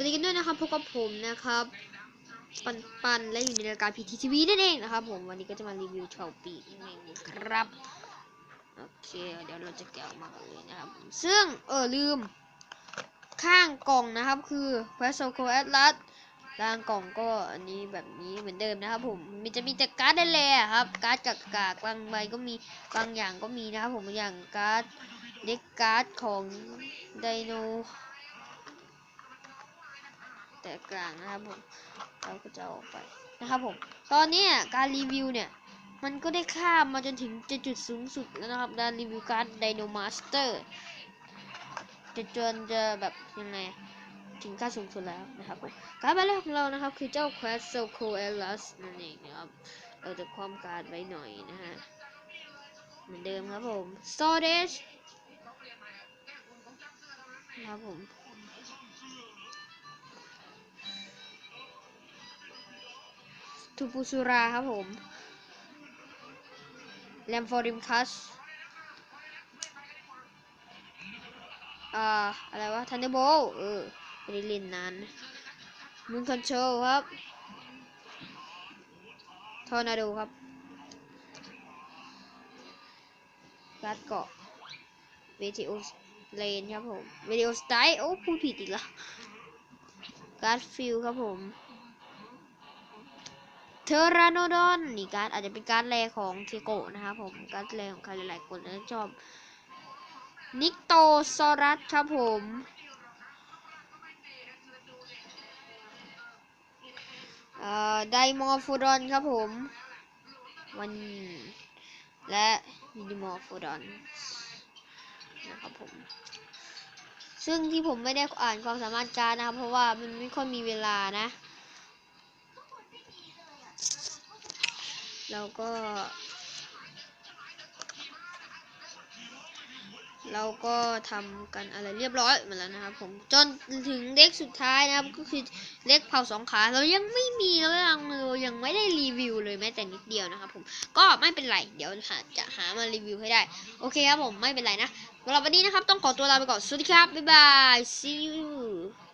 วัสดีกันด้วยนะครับพบกับผมนะครับ ปันปันและอยู่ในรายการ PTTV นั่นเองนะครับผมวันนี้ก็จะมารีวิวชาวปีกนั่นเองครับโอเคเดี๋ยวเราจะแกะออกมากันเลยนะครับ ซึ่งเออลืมข้างกล่องนะครับ คือ p r e s o c o Atlas ล่างกล่องก็อันนี้แบบนี้เหมือนเดิมนะครับผมมันจะมีแต่การ์ดได้เลยอะครับ การ์ดกากกากบางใบก็มีบางอย่างก็มีนะครับผมอย่างการ์ดเด็กการ์ดของไดโน แต่กลางนะครับผมเราก็จะออกไปนะครับผมตอนนี้การรีวิวเนี่ยมันก็ได้ข้ามมาจนถึงจะจุดสูงสุดแล้วนะครับการรีวิวการ์ดไดโนมาสเตอร์จะจนจะแบบยังไงถึงขั้นสูงสุดแล้วนะครับผมการ์ดใบแรกของเรานะครับคือเจ้า q u e s t o c o e l a s นั่นเองนะครับเราจะความการ์ดไว้หน่อยนะฮะเหมือนเดิมครับผม storage นะครับผม ทูปูสุราครับผมแลมฟอริมคัสอ่า อะไรวะ ทันเดอร์โบเออไม่ได้เล่นนานมูนคอนโทรลครับทอร์นาโดครับการ์ดเกาะเวทีโอเลนครับผมเวทีโอสไตล์โอ้พูดผิดอีกแล้วการ์ดฟิลครับผม ทอราโนดอนนี่การ์ดอาจจะเป็นการแรของเทโกะนะครับผมการแรของใครหลายๆคนนะชอบนิกโตซอรัสครับผมเอ่อไดมอร์ฟูดอนครับผมวันและมินิมอร์ฟูดอนนะครับผมซึ่งที่ผมไม่ได้อ่านความสามารถการนะครับ เพราะว่ามันไม่ค่อยมีเวลานะ แล้วก็เราก็ทำกันอะไรเรียบร้อยหมดแล้วนะครับผมจนถึงเด็กสุดท้ายนะครับก็คือเล็กเผาสองขาเรายังไม่มีเรายังเรายังไม่ได้รีวิวเลยแม้แต่นิดเดียวนะครับผมก็ไม่เป็นไรเดี๋ยวหาจะหามารีวิวให้ได้ โอเคครับผมไม่เป็นไรนะสำหรับวันนี้นะครับต้องขอตัวลาไปก่อนสวัสดีครับบ๊ายบาย see you